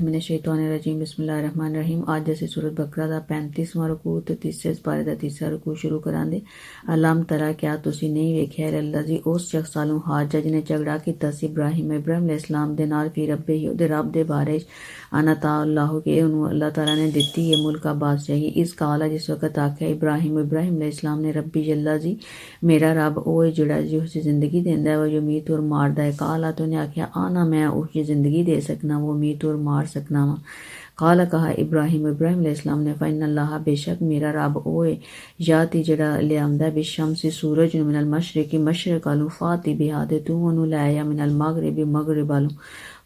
ਮਿਨ ਸ਼ੈਤਾਨ ਰਜੀਮ ਬਿਸਮਿਲ੍ਲਾਹਿਰ ਰਹਿਮਾਨ ਰਹੀਮ ਅੱਜ ਅਸੀਂ ਸੂਰਤ ਬਕਰਾ ਦਾ 35ਵਾਂ ਰਕੂ ਤੇ ਤੀਸਰੇ ਸਪਾਰੇ ਦਾ ਤੀਸਰਾ ਰਕੂ ਸ਼ੁਰੂ ਕਰਾਂਗੇ ਅਲਮ ਤਰਾ ਕਿਆ ਤੁਸੀਂ ਨਹੀਂ ਵੇਖਿਆ ਹੈ ਉਸ ਸ਼ਖਸ ਨੂੰ ਹਾਜਾ ਜਿਹਨੇ ਝਗੜਾ ਕੀਤਾ ਸੀ ਇਬਰਾਹਿਮ ਇਬਰਾਹਿਮ ਅਲੈਹਿਸਲਾਮ ਦੇ ਨਾਲ ਫਿਰ ਰੱਬੇ ਹੀ ਉਹਦੇ ਰੱਬ ਦੇ ਬਾਰੇ ਅਨਾ ਤਾ ਅੱਲਾਹੁ ਕੇ ਉਹਨੂੰ ਅੱਲਾਹ ਤਾਲਾ ਨੇ ਦਿੱਤੀ ਇਹ ਮੁਲਕ ਬਾਦਸ਼ਾਹੀ ਇਸ ਕਾਲਾ ਜਿਸ ਵਕਤ ਆਖਿਆ ਇਬਰਾਹਿਮ ਇਬਰਾਹਿਮ ਅਲੈਹਿਸਲਾਮ ਨੇ ਰੱਬੀ ਜੱਲਾ ਜੀ ਮੇਰਾ ਰੱਬ ਉਹ ਹੈ ਜਿਹੜਾ ਜੀ ਉਸ ਜ਼ਿੰਦਗੀ ਦਿੰਦਾ ਹੈ ਉਹ ਜੋ ਮੀਤ ਔਰ ਮਾਰਦਾ ਹੈ ਕਾਲਾ ਤੋਂ ਨੇ ਆਖਿਆ ਆਨਾ ਮੈਂ ਉਸ ਜ਼ਿੰਦਗੀ ਦੇ ਸਕਣਾ ਉਹ ਉਮੀਦ ਔਰ ਮਾਰ ਸਕਣਾ ਵਾ ਕਾਲਾ ਕਹਾ ਇਬਰਾਹਿਮ ਇਬਰਾਹਿਮ ਅਲੈਹਿਸਲਾਮ ਨੇ ਫੈਨ ਅੱਲਾਹ ਬੇਸ਼ੱਕ ਮੇਰਾ ਰੱਬ ਉਹ ਹੈ ਜਾਤੀ ਜਿਹੜਾ ਲਿਆਂਦਾ ਵੀ ਸ਼ਮਸੀ ਸੂਰਜ ਨੂੰ ਮਿਨਲ ਮਸ਼ਰਕੀ ਮਸ਼ਰਕ ਆਲੂ ਫਾਤੀ ਬਿਹਾ ਦੇ ਤੂੰ ਉਹਨੂੰ ਲੈ ਆਇਆ ਮਿਨਲ ਮਗਰਬੀ ਮਗਰਬ ਆਲੂ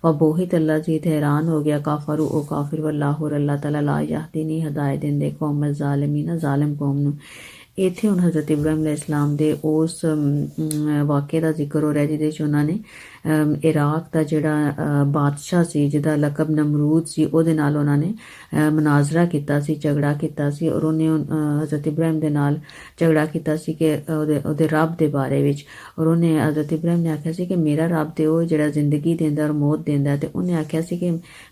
ਵਬੋਹਿਤ ਅੱਲਾ ਜੀ ਤੇ ਹੈਰਾਨ ਹੋ ਗਿਆ ਕਾਫਰੂ ਉਹ ਕਾਫਰ ਵੱਲਾਹੁ ਅੱਲਾਹ ਤਾਲਾ ਲਾ ਯਹਦੀ ਨਹੀਂ ਹਦਾਇਤ ਦਿੰਦੇ ਕੌਮ ਜ਼ਾਲਿਮੀਨ ਜ਼ਾਲਿਮ ਕੌਮ ਨੂੰ ਇੱਥੇ ਹੁਣ ਹਜ਼ਰਤ ਇਬਰਾਹਿਮ ਅਲੈਹਿਸਲਾਮ ਦੇ ਉਸ ਵਾਕਿਏ ਦਾ ਜ਼ਿਕਰ ਹੋ ਰਿਹਾ ਜਿਹਦੇ ਵਿੱਚ ਉਹਨਾਂ ਨੇ ਇਰਾਕ ਦਾ ਜਿਹੜਾ ਬਾਦਸ਼ਾਹ ਸੀ, ਜਿਹਦਾ ਲਕਬ ਨਮਰੂਦ ਸੀ, ਉਹਦੇ ਨਾਲ ਉਹਨਾਂ ਨੇ ਮਨਾਜ਼ਰਾ ਕੀਤਾ ਸੀ, ਝਗੜਾ ਕੀਤਾ ਸੀ ਔਰ ਉਹਨੇ ਹਜ਼ਰਤ ਇਬਰਾਹਿਮ ਦੇ ਨਾਲ ਝਗੜਾ ਕੀਤਾ ਸੀ ਕਿ ਉਹਦੇ ਉਹਦੇ ਰੱਬ ਦੇ ਬਾਰੇ ਵਿੱਚ ਔਰ ਉਹਨੇ ਹਜ਼ਰਤ ਇਬਰਾਹਿਮ ਨੇ ਆਖਿਆ ਸੀ ਕਿ ਮੇਰਾ ਰੱਬ ਤੇ ਉਹ ਜਿਹੜਾ ਜ਼ਿੰਦਗੀ ਦਿੰਦਾ ਔਰ ਮੌਤ ਦਿੰਦਾ ਤੇ ਉਹਨੇ ਆਖਿਆ ਸੀ ਕਿ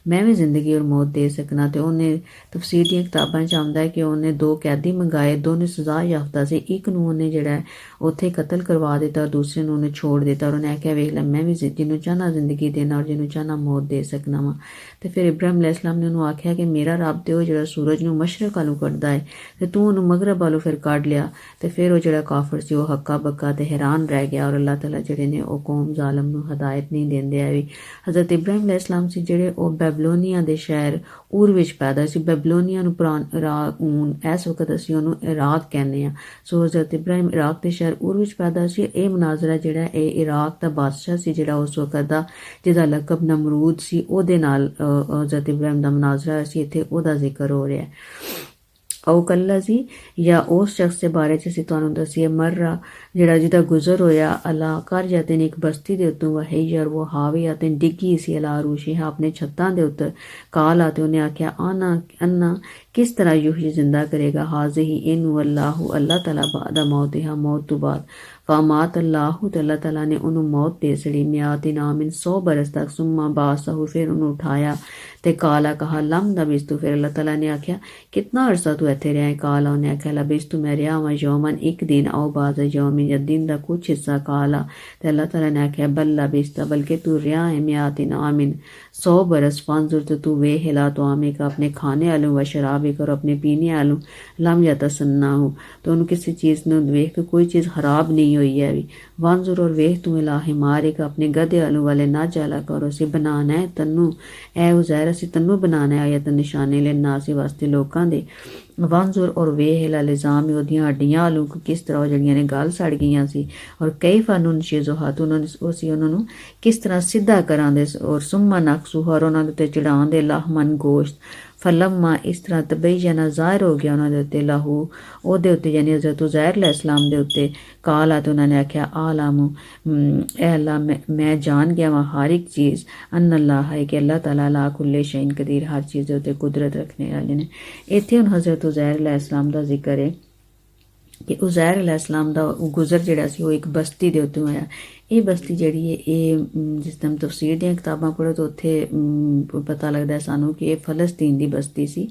ਮੈਂ ਵੀ ਜ਼ਿੰਦਗੀ ਔਰ ਮੌਤ ਦੇ ਸਕਣਾ ਤੇ ਉਹਨੇ ਤਫਸੀਰ ਦੀਆਂ ਕਿਤਾਬਾਂ 'ਚ ਆਉਂਦਾ ਹੈ ਕਿ ਉਹਨੇ ਦੋ ਕੈਦੀ ਮੰਗਾਏ, ਦੋਨੇ ਸਜ਼ਾ ਯਾਫਤਾ ਸੀ, ਇੱਕ ਨੂੰ ਉਹਨੇ ਜਿਹੜਾ ਉੱਥੇ ਕਤਲ ਕਰਵਾ ਦਿੱਤਾ ਔਰ ਦੂਸਰੇ ਨੂੰ ਉਹਨੇ ਛੋੜ ਦਿੱਤਾ ਔਰ ਉਹਨੇ ਆਖਿਆ, ਵੇਖ ਲੈ, ਮੈਂ ਵੀ ਜਿਹਨੂੰ ਚਾਹਨਾ ਜ਼ਿੰਦਗੀ ਦੇਣਾ ਔਰ ਜਿਹਨੂੰ ਚਾਹਨਾ ਮੌਤ ਦੇ ਸਕਣਾ ਵਾ। ਤੇ ਫਿਰ ਇਬਰਾਹਿਮ ਅਲੈਹਿਸਲਾਮ ਨੇ ਉਹਨੂੰ ਆਖਿਆ ਕਿ ਮੇਰਾ ਰੱਬ ਤੇ ਉਹ ਜਿਹੜਾ ਸੂਰਜ ਨੂੰ ਮਸ਼ਰਕ ਵੱਲੋਂ ਕੱਢਦਾ ਹੈ ਤੇ ਤੂੰ ਉਹਨੂੰ ਮਗਰਬ ਵੱਲੋਂ ਫਿਰ ਕੱਢ ਲਿਆ। ਤੇ ਫਿਰ ਉਹ ਜਿਹੜਾ ਕਾਫਰ ਸੀ, ਉਹ ਹੱਕਾ ਬੱਕਾ ਤੇ ਹੈਰਾਨ ਰਹਿ ਗਿਆ ਔਰ ਅੱਲਾਹ ਤਾਲਾ ਜਿਹੜੇ ਨੇ ਉਹ ਕੌਮ ਜ਼ਾਲਮ ਨੂੰ ਹਦਾਇਤ ਨਹੀਂ ਦਿੰਦੇ ਆ ਵੀ। ਹਜ਼ਰਤ ਇਬਰਾਹਿਮ ਅਲੈਹਿਸਲਾਮ ਸੀ ਜਿਹੜੇ ਉਹ ਬੈਬਲੋਨੀਆ ਦੇ ਸ਼ਹਿਰ ਉਰ ਵਿੱਚ ਪੈਦਾ ਸੀ। ਬੈਬਲੋਨੀਆ ਨੂੰ ਪੁਰਾਣ ਇਰਾਕ ਇਸ ਵਕਤ ਅਸੀਂ ਉਹਨੂੰ ਇਰਾਕ ਕਹਿੰਦੇ ਆ। ਸੋ ਹਜ਼ਰਤ ਇਬਰਾਹਿਮ ਇਰਾਕ ਦੇ ਸ਼ਹਿਰ ਉਰ ਵਿੱਚ ਪੈਦਾ ਸੀ। ਇਹ ਮਨਾਜ਼ਰਾ ਜਿਹੜਾ ਇਹ ਇਰਾਕ ਦਾ ਬਾਦਸ਼ਾਹ ਸੀ ਜਿਹੜਾ ਉਸ ਵਕਤ ਦਾ ਜਿਹਦਾ ਲਕਬ ਨਮਰੂਦ ਸੀ, ਉਹਦੇ ਨਾਲ ਹਜ਼ਰਤ ਇਬਰਾਹਿਮ ਦਾ ਮਨਾਜ਼ਰਾ ਸੀ, ਇੱਥੇ ਉਹਦਾ ਜ਼ਿਕਰ ਹੋ ਰਿਹਾ ਹੈ। ਔ ਕੱਲਾ ਸੀ ਜਾਂ ਉਸ ਸ਼ਖਸ ਦੇ ਬਾਰੇ ਚ ਅਸੀਂ ਤੁਹਾਨੂੰ ਦੱਸੀਏ? ਮਰਰਾ ਜਿਹੜਾ ਜਿਹਦਾ ਗੁਜ਼ਰ ਹੋਇਆ, ਅਲਾ ਕਰ ਜਾਂਦੇ ਨੇ ਇੱਕ ਬਸਤੀ ਦੇ ਉੱਤੋਂ ਵਹੀਰ ਉਹ ਹਾਵੀ ਅਤੇ ਡਿੱਗੀ ਸੀ ਅਲਾ ਰੂਸ਼ੀ ਆਪਣੇ ਛੱਤਾਂ ਦੇ ਉੱਤੇ ਕਾਲ ਆਤੇ ਉਹਨੇ ਆਖਿਆ, ਆਨਾ, ਅੰਨਾ, ਕਿਸ ਤਰ੍ਹਾਂ ਯੂਹੀ ਜ਼ਿੰਦਾ ਕਰੇਗਾ? ਹਾਜ਼ਹੀ ਇਨੂ ਅੱਲਾਹੁ ਅੱਲਾਹ ਤਾਲਾ ਬਾਦਾ ਮੌਤਿਹਾ ਮੌਤ ਤੋਂ ਬਾਅਦ। ਫਾਮਾਤ ਅੱਲਾਹੁ ਤੇ ਅੱਲਾਹ ਤਾਲਾ ਨੇ ਉਹਨੂੰ ਮੌਤ ਦੇ ਸੜੀ ਮਿਆਤ ਇਨਾਮਿਨ 100 ਬਰਸ ਤੱਕ ਸੁਮਾ ਬਾਸਹੁ ਫਿਰ ਉਹਨੂੰ ਉਠਾਇਆ ਤੇ ਕਾਲਾ ਕਹਾ, ਲਮ ਦਾ ਬਿਸਤੂ ਫਿਰ ਅੱਲਾਹ ਤਾਲਾ ਨੇ ਆਖਿਆ ਕਿੰਨਾ ਅਰਸਾ ਤੂੰ ਇੱਥੇ ਰਿਹਾ ਕਾਲਾ ਉਹਨੇ ਆਖਿਆ ਲਾ ਤੂੰ ਮੈਂ ਰਿਹਾ ਮੈਂ ਯੋਮਨ ਇੱਕ ਦਿਨ ਆਉ ਬਾਜ਼ ਯੋਮਿਨ یا دین دا کچھ حصہ کالا۔ تے اللہ تعالیٰ نے آکھیا بلہ بیشتا بلکہ تو ریا امیات آمین۔ سو برس فانزر تو تو وے ہلا تو آمین کا اپنے کھانے آلوں و شرابی کر اپنے پینے آلوں لم جاتا سننا ہوں تو ان کسی چیز نے ویخ کہ کوئی چیز خراب نہیں ہوئی ہے۔ ابھی وانظر اور ویخ تو الہ مارے کا اپنے گدے آلوں والے نہ جالا کر اسے بنانا ہے تنو۔ اے ازیر اسی تنو بنانا ہے آیت نشانے لے ناسی واسطے لوکاں دے۔ ਵਾਂਜ਼ੁਰ ਔਰ ਵੇਹ ਲਾ ਲਿਜ਼ਾਮ ਉਹਦੀਆਂ ਹੱਡੀਆਂ ਆਲੂ ਕਿਸ ਤਰ੍ਹਾਂ ਜਿਹੜੀਆਂ ਨੇ ਗਲ ਸੜ ਗਈਆਂ ਸੀ ਔਰ ਕਈ ਫਾਨੂਨ ਸ਼ੀਜ਼ੋ ਹੱਥ ਉਹਨਾਂ ਨੇ ਉਹ ਸੀ ਉਹਨਾਂ ਨੂੰ ਕਿਸ ਤਰ੍ਹਾਂ ਸਿੱਧਾ ਕਰਾਂਦੇ ਔਰ ਸੁਮਨ ਨਕਸੂ ਹਰ ਉਹਨਾਂ ਦੇ ਉੱਤੇ ਚੜਾਉਂਦੇ ਲਹਮਨ ਗੋਸ਼ਤ ਫਲਮਾ ਇਸ ਤਰ੍ਹਾਂ ਤਬੈਯਨਾ ਜ਼ਾਹਿਰ ਹੋ ਗਿਆ ਉਹਨਾਂ ਦੇ ਉੱਤੇ ਲਹੂ ਉਹਦੇ ਉੱਤੇ ਯਾਨੀ ਹਜ਼ਰਤ ਉਜ਼ੈਰ ਅਲੈਹਿਸਲਾਮ ਦੇ ਉੱਤੇ ਕਾਲਾ ਤੇ ਉਹਨਾਂ ਨੇ ਆਖਿਆ ਆਲਾਮੂ ਐ ਅੱਲਾ ਮੈਂ ਜਾਣ ਗਿਆ ਵਾ ਹਰ ਇੱਕ ਚੀਜ਼ ਅਨ ਅੱਲਾ ਹੈ ਕਿ ਅੱਲਾਹ ਤਾਲਾ ਲਾ ਕੁੱਲੇ ਸ਼ੈਨ ਕਦੀਰ ਹਰ ਚੀਜ਼ ਦੇ ਉੱਤੇ ਕੁਦਰਤ ਰੱਖਣੇ ਵਾਲੇ ਨੇ ਇੱਥੇ ਹੁਣ ਹਜ਼ਰਤ ਉਜ਼ੈਰ ਅਲੈਹਿਸਲਾਮ ਦਾ ਜ਼ਿਕਰ ਹੈ ਕਿ ਉਜ਼ੈਰ ਅਲੈਹਿਸਲਾਮ ਦਾ ਗੁਜ਼ਰ ਜਿਹੜਾ ਸੀ, ਉਹ ਇੱਕ ਬਸਤੀ ਦੇ ਉੱਤੇ ਹੋਇਆ। ਇਹ ਬਸਤੀ ਜਿਹੜੀ ਹੈ, ਇਹ ਜਿਸ ਤਰ੍ਹਾਂ ਤਫਸੀਰ ਦੀਆਂ ਕਿਤਾਬਾਂ ਪੜ੍ਹੋ ਤਾਂ ਉੱਥੇ ਪਤਾ ਲੱਗਦਾ ਸਾਨੂੰ ਕਿ ਇਹ ਫਲਸਤੀਨ ਦੀ ਬਸਤੀ ਸੀ।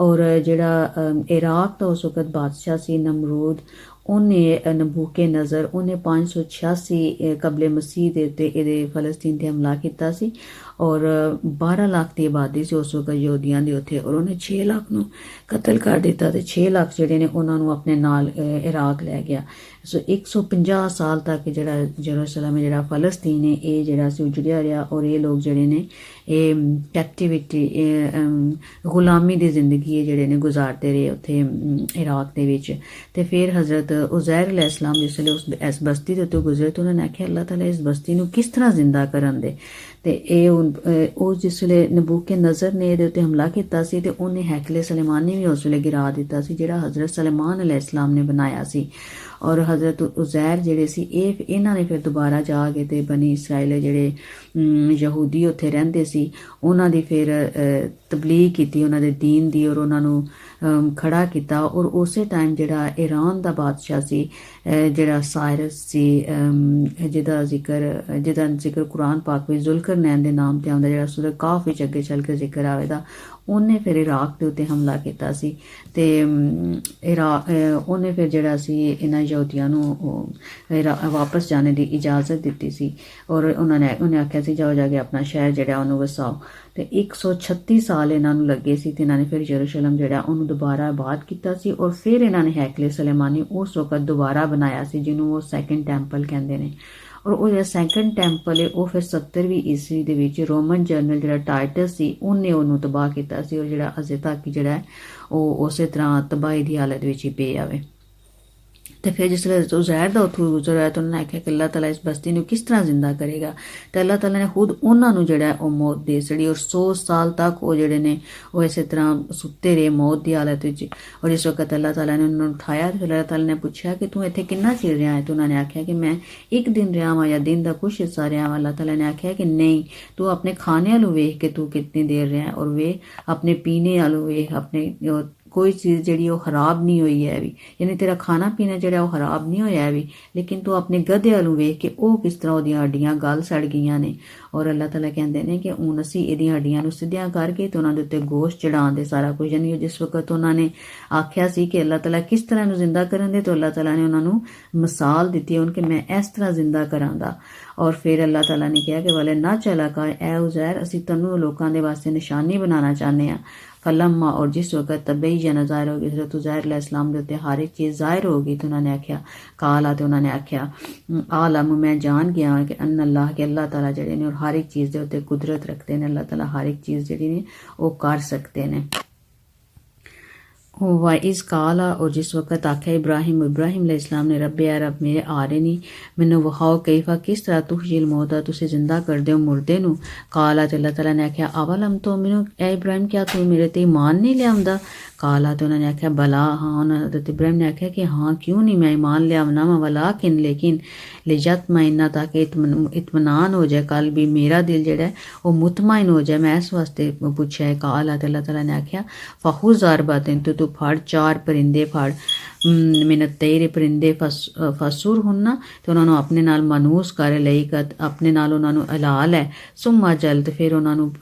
ਔਰ ਜਿਹੜਾ ਇਰਾਕ ਦਾ ਉਸ ਵਕਤ ਬਾਦਸ਼ਾਹ ਸੀ, ਨਮਰੂਦ, ਉਹਨੇ ਨਬੂਕੇ ਨਜ਼ਰ ਉਹਨੇ 586 ਕਬਲੇ ਮਸੀਹ ਦੇ ਉੱਤੇ ਇਹਦੇ ਫਲਸਤੀਨ ਤੇ ਹਮਲਾ ਕੀਤਾ ਸੀ। ਔਰ 12 ਲੱਖ ਦੀ ਆਬਾਦੀ ਸੀ ਉਸ ਵਕਤ ਯਹੂਦੀਆਂ ਦੀ ਉੱਥੇ ਔਰ ਉਹਨੇ 6 ਲੱਖ ਨੂੰ ਕਤਲ ਕਰ ਦਿੱਤਾ ਤੇ 6 ਲੱਖ ਜਿਹੜੇ ਨੇ ਉਹਨਾਂ ਨੂੰ ਆਪਣੇ ਨਾਲ ਇਰਾਕ ਲੈ ਗਿਆ। ਸੋ 150 ਸਾਲ ਤੱਕ ਜਿਹੜਾ ਜਰੂਸਲਮ ਜਿਹੜਾ ਫਲਸਤੀਨ ਹੈ, ਇਹ ਜਿਹੜਾ ਸੀ ਉਜੜਿਆ ਰਿਹਾ ਔਰ ਇਹ ਲੋਕ ਜਿਹੜੇ ਨੇ, ਇਹ ਕੈਪਟੀਵਿਟੀ ਗੁਲਾਮੀ ਦੀ ਜ਼ਿੰਦਗੀ ਜਿਹੜੇ ਨੇ ਗੁਜ਼ਾਰਦੇ ਰਹੇ ਉੱਥੇ ਇਰਾਕ ਦੇ ਵਿੱਚ। ਤੇ ਫਿਰ ਹਜ਼ਰਤ ਉਜ਼ੈਰ ਅਲੈਹਿਸਲਾਮ ਜਿਸ ਵੇਲੇ ਉਸ ਇਸ ਬਸਤੀ ਦੇ ਉੱਤੇ ਗੁਜ਼ਰੇ ਤਾਂ ਉਹਨਾਂ ਨੇ ਆਖਿਆ, ਅੱਲਾਹ ਤਾਲਾ ਇਸ ਬਸਤੀ ਨੂੰ ਕਿਸ ਤਰ੍ਹਾਂ ਜ਼ਿੰਦਾ ਕਰਨ ਦੇ? ਤੇ ਇਹ ਉਹ ਜਿਸ ਵੇਲੇ ਨਬੂਕੇ ਨਜ਼ਰ ਨੇ ਇਹਦੇ ਉੱਤੇ ਹਮਲਾ ਕੀਤਾ ਸੀ ਤੇ ਉਹਨੇ ਹੈਕਲੇ ਸੁਲੇਮਾਨੀ ਵੀ ਉਸ ਵੇਲੇ ਗਿਰਾ ਦਿੱਤਾ ਸੀ, ਜਿਹੜਾ ਹਜ਼ਰਤ ਸੁਲੇਮਾਨ ਅਲੈਹਿਸਲਾਮ ਨੇ ਬਣਾਇਆ ਸੀ। ਔਰ ਹਜ਼ਰਤ ਉਜ਼ੈਰ ਜਿਹੜੇ ਸੀ ਇਹ ਇਹਨਾਂ ਨੇ ਫਿਰ ਦੁਬਾਰਾ ਜਾ ਕੇ ਤੇ ਬਨੀ ਇਸਰਾਇਲ ਜਿਹੜੇ ਅਮ, ਯਹੂਦੀ ਉੱਥੇ ਰਹਿੰਦੇ ਸੀ ਉਹਨਾਂ ਦੀ ਫਿਰ ਅ, ਤਬਲੀਗ ਕੀਤੀ ਉਹਨਾਂ ਦੇ دین ਦੀ ਔਰ ਉਹਨਾਂ ਨੂੰ ਅਮ, ਖੜਾ ਕੀਤਾ ਔਰ ਉਸੇ ਟਾਈਮ ਜਿਹੜਾ ਈਰਾਨ ਦਾ ਬਾਦਸ਼ਾਹ ਸੀ ਅ, ਜਿਹੜਾ ਸਾਇਰਸ ਸੀ ਅਮ, ਜਿਹਦਾ ਜ਼ਿਕਰ ਜਿਹਦਾ ਜ਼ਿਕਰ ਕੁਰਾਨ ਪਾਕ ਵਿੱਚ ਜ਼ੁਲਕਰਨੈਨ ਦੇ ਨਾਮ ਤੇ ਆਉਂਦਾ ਜਿਹੜਾ ਸੂਰਹ ਕਾਫ ਵਿੱਚ ਅੱਗੇ ਚੱਲ ਕੇ ਜ਼ਿਕਰ ਆਵੇਗਾ ਉਹਨੇ ਫਿਰ ਇਰਾਕ ਦੇ ਉੱਤੇ ਹਮਲਾ ਕੀਤਾ ਸੀ ਤੇ ਅਮ, ਇਰਾਕ ਉਹਨੇ ਫਿਰ ਜਿਹੜਾ ਸੀ ਇਹਨਾਂ ਯਹੂਦੀਆਂ ਨੂੰ ਵਾਪਸ ਜਾਣੇ ਦੀ ਇਜਾਜ਼ਤ ਦਿੱਤੀ ਸੀ ਔਰ ਉਹਨਾਂ ਨੇ ਉਹਨੇ ਆਖਿਆ ਸੀ ਜਾਓ ਜਾ ਕੇ ਆਪਣਾ ਸ਼ਹਿਰ ਜਿਹੜਾ ਉਹਨੂੰ ਵਸਾਓ। ਤੇ 136 ਸਾਲ ਇਹਨਾਂ ਨੂੰ ਲੱਗੇ ਸੀ ਤੇ ਇਹਨਾਂ ਨੇ ਫਿਰ ਯਰੂਸ਼ਲਮ ਜਿਹੜਾ ਉਹਨੂੰ ਦੁਬਾਰਾ ਆਬਾਦ ਕੀਤਾ ਸੀ ਔਰ ਫਿਰ ਇਹਨਾਂ ਨੇ ਹੈਕਲੇ ਸੁਲੇਮਾਨੀ ਉਸ ਵਕਤ ਦੁਬਾਰਾ ਬਣਾਇਆ ਸੀ ਜਿਹਨੂੰ ਉਹ ਸੈਕੰਡ ਟੈਂਪਲ ਕਹਿੰਦੇ ਨੇ। ਔਰ ਉਹ ਜਿਹੜਾ ਸੈਕੰਡ ਟੈਂਪਲ ਹੈ ਉਹ ਫਿਰ 70ਵੀਂ ਈਸਵੀ ਦੇ ਵਿੱਚ ਰੋਮਨ ਜਨਰਲ ਜਿਹੜਾ ਟਾਈਟਸ ਸੀ, ਉਹਨੇ ਉਹਨੂੰ ਤਬਾਹ ਕੀਤਾ ਸੀ ਔਰ ਜਿਹੜਾ ਅਜੇ ਤੱਕ ਜਿਹੜਾ ਉਹ ਉਸੇ ਤਰ੍ਹਾਂ ਤਬਾਹੀ ਦੀ ਹਾਲਤ ਵਿੱਚ ਹੀ ਪਿਆ ਆਵੇ ਤੇ ਫਿਰ ਜਿਸ ਵੇਲੇ ਉਜ਼ੈਰ ਦਾ ਉੱਥੋਂ ਗੁਜ਼ਰ ਹੋਇਆ ਤਾਂ ਉਹਨਾਂ ਨੇ ਆਖਿਆ ਕਿ ਅੱਲਾਹ ਤਾਲਾ ਇਸ ਬਸਤੀ ਨੂੰ ਕਿਸ ਤਰ੍ਹਾਂ ਜ਼ਿੰਦਾ ਕਰੇਗਾ? ਤੇ ਅੱਲਾਹ ਤਾਲਾ ਨੇ ਖੁਦ ਉਹਨਾਂ ਨੂੰ ਜਿਹੜਾ ਉਹ ਮੌਤ ਦੇ ਸੜੀ ਔਰ 100 ਸਾਲ ਤੱਕ ਉਹ ਜਿਹੜੇ ਨੇ ਉਹ ਇਸੇ ਤਰ੍ਹਾਂ ਸੁੱਤੇ ਰਹੇ ਮੌਤ ਦੀ ਹਾਲਤ ਵਿੱਚ। ਔਰ ਇਸ ਵਕਤ ਅੱਲਾਹ ਤਾਲਾ ਨੇ ਉਹਨਾਂ ਨੂੰ ਉਠਾਇਆ ਤੇ ਫਿਰ ਅੱਲਾਹ ਤਾਲਾ ਨੇ ਪੁੱਛਿਆ ਕਿ ਤੂੰ ਇੱਥੇ ਕਿੰਨਾ ਚਿਰ ਰਿਹਾ ਹੈ? ਤੇ ਉਹਨਾਂ ਨੇ ਆਖਿਆ ਕਿ ਮੈਂ ਇੱਕ ਦਿਨ ਰਿਹਾ ਹਾਂ ਜਾਂ ਦਿਨ ਦਾ ਕੁਛ ਹਿੱਸਾ ਰਿਹਾ ਹਾਂ ਅੱਲਾਹ ਤਾਲਾ ਨੇ ਆਖਿਆ ਕਿ ਨਹੀਂ, ਤੂੰ ਆਪਣੇ ਖਾਣੇ ਵਾਲੂ ਵੇਖ ਕੇ ਤੂੰ ਕਿੰਨੀ ਦੇਰ ਰਿਹਾ ਔਰ ਵੇ ਆਪਣੇ ਪੀਣੇ ਵਾਲੂ ਵੇਖ, ਆਪਣੇ ਕੋਈ ਚੀਜ਼ ਜਿਹੜੀ ਉਹ ਖਰਾਬ ਨਹੀਂ ਹੋਈ ਹੈ ਵੀ। ਯਾਨੀ ਤੇਰਾ ਖਾਣਾ ਪੀਣਾ ਜਿਹੜਾ ਉਹ ਖਰਾਬ ਨਹੀਂ ਹੋਇਆ ਵੀ, ਲੇਕਿਨ ਤੂੰ ਆਪਣੇ ਗਧੇ ਵਾਲੂ ਵੇਖ ਕੇ ਉਹ ਕਿਸ ਤਰ੍ਹਾਂ ਉਹਦੀਆਂ ਹੱਡੀਆਂ ਗਲ ਸੜ ਗਈਆਂ ਨੇ। ਔਰ ਅੱਲਾਹ ਤਾਲਾ ਕਹਿੰਦੇ ਨੇ ਕਿ ਹੁਣ ਅਸੀਂ ਇਹਦੀਆਂ ਹੱਡੀਆਂ ਨੂੰ ਸਿੱਧੀਆਂ ਕਰਕੇ ਤੇ ਉਹਨਾਂ ਦੇ ਉੱਤੇ ਗੋਸ਼ਤ ਚੜਾਉਂਦੇ ਸਾਰਾ ਕੁਝ। ਯਾਨੀ ਉਹ ਜਿਸ ਵਕਤ ਉਹਨਾਂ ਨੇ ਆਖਿਆ ਸੀ ਕਿ ਅੱਲਾਹ ਤਾਲਾ ਕਿਸ ਤਰ੍ਹਾਂ ਨੂੰ ਜ਼ਿੰਦਾ ਕਰਨ ਦੇ, ਤਾਂ ਅੱਲਾਹ ਤਾਲਾ ਨੇ ਉਹਨਾਂ ਨੂੰ ਮਿਸਾਲ ਦਿੱਤੀ ਉਹਨਾਂ ਕਿ ਮੈਂ ਇਸ ਤਰ੍ਹਾਂ ਜ਼ਿੰਦਾ ਕਰਾਂਗਾ। ਔਰ ਫਿਰ ਅੱਲਾਹ ਤਾਲਾ ਨੇ ਕਿਹਾ ਕਿ ਵਾਲੇ ਨਾ ਚਲਾ ਕਰ ਐ ਉਜ਼ੈਰ ਅਸੀਂ ਤੈਨੂੰ ਲੋਕਾਂ ਦੇ ਵਾਸਤੇ ਨਿਸ਼ਾਨੀ ਬਣਾਉਣਾ ਚਾਹੁੰਦੇ ਆ ਫਲਮਾ ਔਰ ਜਿਸ ਵਕਤ ਤਬਈਨ ਜ਼ਾਹਿਰ ਹੋ ਗਈ ਹਜ਼ਰਤ ਉਜ਼ੈਰ ਅਲੈਹ ਇਸਲਾਮ ਦੇ ਉੱਤੇ ਹਰ ਇੱਕ ਚੀਜ਼ ਜ਼ਾਹਿਰ ਹੋ ਗਈ ਤੇ ਉਹਨਾਂ ਨੇ ਆਖਿਆ ਕਾਲਾ ਤੇ ਉਹਨਾਂ ਨੇ ਆਖਿਆ ਆਲਮ ਮੈਂ ਜਾਣ ਗਿਆ ਕਿ ਅੰਨ ਅੱਲਾਹ ਕਿ ਅੱਲਾਹ ਤਾਲਾ ਜਿਹੜੇ ਨੇ ਔਰ ਹਰ ਇੱਕ ਚੀਜ਼ ਦੇ ਉੱਤੇ ਕੁਦਰਤ ਰੱਖਦੇ ਨੇ ਅੱਲਾਹ ਤਾਲਾ ਹਰ ਇੱਕ ਚੀਜ਼ ਜਿਹੜੀ ਨੇ ਉਹ ਕਰ ਸਕਦੇ ਨੇ ਵਾ ਇਸ ਕਾਲਾ ਔਰ ਜਿਸ ਵਕਤ ਆਖਿਆ ਇਬਰਾਹਿਮ ਇਬਰਾਹਿਮ ਅਲੈਹ ਇਸਲਾਮ ਨੇ, ਰੱਬ ਆ ਰੱਬ ਮੇਰੇ ਆ ਰਹੇ ਨਹੀਂ ਮੈਨੂੰ ਵਹਾਓ ਕੈਫਾ, ਕਿਸ ਤਰ੍ਹਾਂ ਤੂੰ ਤੁਹਜਿਲ ਮੌਤਾ ਤੁਸੀਂ ਜ਼ਿੰਦਾ ਕਰਦੇ ਹੋ ਮੁਰਦੇ ਨੂੰ? ਕਾਲਾ ਤੇ ਅੱਲਾਹ ਤਾਲਾ ਨੇ ਆਖਿਆ, ਅਵਲਮ ਤੋਂ ਮੈਨੂੰ, ਐ ਇਬਰਾਹਿਮ, ਕਿਆ ਤੂੰ ਮੇਰੇ ਤੇ ਇਮਾਨ ਨਹੀਂ ਲਿਆਉਂਦਾ? ਕਾਲਾ ਤੇ ਉਹਨਾਂ ਨੇ ਆਖਿਆ ਬਲਾ ਹਾਂ ਉਹਨਾਂ ਹਜ਼ਰਤ ਇਬਰਾਹਿਮ ਨੇ ਆਖਿਆ ਕਿ ਹਾਂ ਕਿਉਂ ਨਹੀਂ ਮੈਂ ਇਮਾਨ ਲਿਆਵਨਾ ਵਾ ਵਲਾਕਿਨ ਲੇਕਿਨ ਲਿਜਤ ਮੈਨਾ ਤਾਂ ਕਿ ਇਤਮਨ- ਹੋ ਜਾਏ ਕੱਲ ਵੀ ਮੇਰਾ ਦਿਲ ਜਿਹੜਾ ਉਹ ਮੁਤਮਾਇਨ ਹੋ ਜਾਏ ਮੈਂ ਇਸ ਵਾਸਤੇ ਪੁੱਛਿਆ ਕਾਲਾ ਤੇ ਅੱਲਾਹ ਤਾਲਾ ਨੇ ਆਖਿਆ ਫਹੂ ਜ਼ਾਰਬਾਤਨ ਤੂੰ ਤੂੰ ਫੜ ਚਾਰ ਪਰਿੰਦੇ ਫੜ ਮਿਨਤ ਤੇਰੇ ਪਰਿੰਦੇ ਫਸ- ਅ, ਫਸੂਰ ਹੁੰਨਾ ਤੇ ਉਹਨਾਂ ਨੂੰ ਆਪਣੇ ਨਾਲ ਮਨੂਸ ਕਰ ਲਈ ਕਦ ਆਪਣੇ ਨਾਲ ਉਹਨਾਂ ਨੂੰ ਹਲਾਲ ਹੈ ਸੁਮਾ ਜਲ ਫਿਰ ਉਹਨਾਂ ਨੂੰ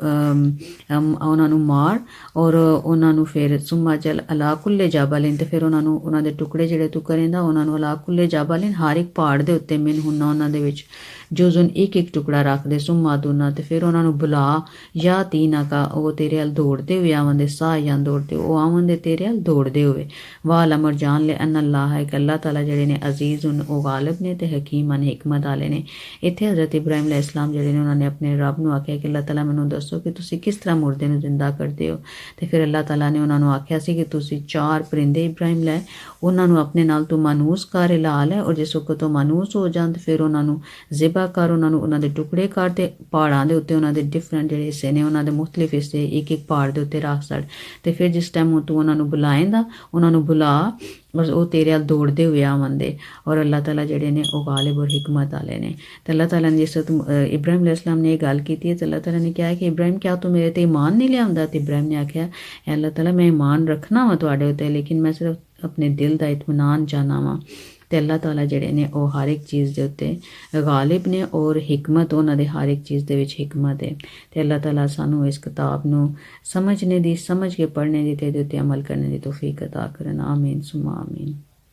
ਉਹਨਾਂ ਨੂੰ ਮਾਰ ਔਰ ਉਹਨਾਂ ਨੂੰ ਫਿਰ ਸੁਮਾ ਜਲ ਅਲਾ ਕੁੱਲੇ ਜਾਬਲਿਨ ਤੇ ਫਿਰ ਉਹਨਾਂ ਨੂੰ, ਉਹਨਾਂ ਦੇ ਟੁਕੜੇ ਜਿਹੜੇ ਤੂੰ ਕਰੇਂਦਾ, ਉਹਨਾਂ ਨੂੰ ਅਲਾ ਕੁੱਲੇ ਜਾਬਲਿਨ ਹਰ ਇੱਕ ਪਹਾੜ ਦੇ ਉੱਤੇ ਮਿਨ ਹੁੰਨਾ ਉਹਨਾਂ ਦੇ ਵਿੱਚ। ਜੁਜ਼ਨ ਇੱਕ ਇੱਕ ਟੁਕੜਾ ਰੱਖਦੇ ਸੁਮਾ ਦੁਨਾ ਤੇ ਫਿਰ ਉਹਨਾਂ ਨੂੰ ਬੁਲਾ ਜਾਂ ਤੀਨਾ ਕਾ, ਉਹ ਤੇਰੇ ਹਲ ਦੌੜਦੇ ਹੋਏ ਆਵੰਦੇ, ਸਾਹ ਜਾਂ ਦੌੜਦੇ ਉਹ ਆਵੰਦੇ ਤੇਰੇ ਹਲ ਦੌੜਦੇ ਹੋਏ। ਵਾਲ ਅਮਰ ਜਾਨ ਲੈ ਅਨ ਅੱਲਾਹ ਹੈ ਕਿ ਅੱਲਾਹ ਤਾਲਾ ਜਿਹੜੇ ਨੇ ਅਜ਼ੀਜ਼ ਉਨ ਉਹ ਗਾਲਿਬ ਨੇ ਤੇ ਹਕੀਮ ਹਨ, ਹਕਮਤ ਵਾਲੇ ਨੇ। ਇੱਥੇ ਹਜ਼ਰਤ ਇਬਰਾਹੀਮ ਅਲੈਹ ਇਸਲਾਮ ਜਿਹੜੇ ਨੇ, ਉਹਨਾਂ ਨੇ ਆਪਣੇ ਰੱਬ ਨੂੰ ਆਖਿਆ ਕਿ ਅੱਲਾਹ ਤਾਲਾ ਮੈਨੂੰ ਦੱਸੋ ਕਿ ਤੁਸੀਂ ਕਿਸ ਤਰ੍ਹਾਂ ਮੁਰਦੇ ਨੂੰ ਜ਼ਿੰਦਾ ਕਰਦੇ ਹੋ? ਤੇ ਫਿਰ ਅੱਲਾਹ ਤਾਲਾ ਨੇ ਉਹਨਾਂ ਨੂੰ ਆਖਿਆ ਸੀ ਕਿ ਤੁਸੀਂ ਚਾਰ ਪਰਿੰਦੇ ਇਬਰਾਹਿਮ ਲੈ, ਉਹਨਾਂ ਨੂੰ ਆਪਣੇ ਨਾਲ ਤੂੰ ਮਾਨੂਸ ਕਰ ਲਾ ਲੈ ਔਰ ਜਿਸ ਵਕਤ ਉਹ ਮਾਨੂਸ ਹੋ ਜਾਣ ਤੇ ਫਿਰ ਉਹਨਾਂ ਨੂੰ ਜ਼ਿਬਾ ਕਰ ਉਹਨਾਂ ਨੂੰ ਉਹਨਾਂ ਦੇ ਟੁਕੜੇ ਕਰ ਤੇ ਪਹਾੜਾਂ ਦੇ ਉੱਤੇ ਉਹਨਾਂ ਦੇ ਡਿਫਰੈਂਟ ਜਿਹੜੇ ਹਿੱਸੇ ਨੇ ਉਹਨਾਂ ਦੇ ਮੁxtਲਿਫ ਹਿੱਸੇ ਇੱਕ ਇੱਕ ਪਹਾੜ ਦੇ ਉੱਤੇ ਰੱਖ ਸੜ। ਤੇ ਫਿਰ ਜਿਸ ਟਾਈਮ ਤੂੰ ਉਹਨਾਂ ਨੂੰ ਬੁਲਾਏਂਦਾ ਉਹਨਾਂ ਨੂੰ ਬੁਲਾ ਔਰ ਉਹ ਤੇਰੇ ਵੱਲ ਦੌੜਦੇ ਹੋਏ ਆਵੰਦੇ। ਔਰ ਅੱਲਾਹ ਤਾਲਾ ਜਿਹੜੇ ਨੇ ਉਹ ਗਾਲਿਬ ਔਰ ਹਕਮਤ ਵਾਲੇ ਨੇ। ਤੇ ਅੱਲਾਹ ਤਾਲਾ ਨੇ ਜਿਸ ਵਕਤ ਅ, ਇਬਰਾਹਿਮ ਨੇ ਇਹ ਗੱਲ ਕੀਤੀ ਹੈ ਤੇ ਅੱਲਾਹ ਤਾਲਾ ਨੇ ਕਿਹਾ ਕਿ ਇਬਰਾਹਿਮ ਕਿਆ ਤੂੰ ਮੇਰੇ ਤੇ ਈਮਾਨ ਨਹੀਂ ਲਿਆਉਂਦਾ? ਤੇ ਇਬਰਾਹੀਮ ਨੇ ਆਖਿਆ "ਐ ਅੱਲਾਹ ਤਾਲਾ ਮੈਂ ਈਮਾਨ ਰੱਖਣਾ ਵਾ ਤੁਹਾਡੇ ਉੱਤੇ ਲੇਕਿਨ ਮੈਂ ਸਿਰਫ ਆਪਣੇ ਦਿਲ ਦਾ ਇਤਮਾਨਾਨ ਚਾਹਨਾ ਵਾਂ। ਤੇ ਅੱਲਾਹ ਤਾਲਾ ਜਿਹੜੇ ਨੇ ਉਹ ਹਰ ਇੱਕ ਚੀਜ਼ ਦੇ ਉੱਤੇ ਗਾਲਿਬ ਨੇ ਔਰ ਹਕਮਤ ਉਹਨਾਂ ਦੇ ਹਰ ਇੱਕ ਚੀਜ਼ ਦੇ ਵਿੱਚ ਹਕਮਤ ਹੈ ਤੇ ਅੱਲਾਹ ਤਾਲਾ ਸਾਨੂੰ ਇਸ ਕਿਤਾਬ ਨੂੰ ਸਮਝਣੇ ਦੀ ਸਮਝ ਕੇ ਪੜ੍ਹਨੇ ਦੀ ਤੇ ਇਹਦੇ ਉੱਤੇ ਅਮਲ ਕਰਨੇ ਦੀ ਤੌਫੀਕ عطا ਕਰਨ ਆਮੀਨ ਸੁਮਾ ਆਮੀਨ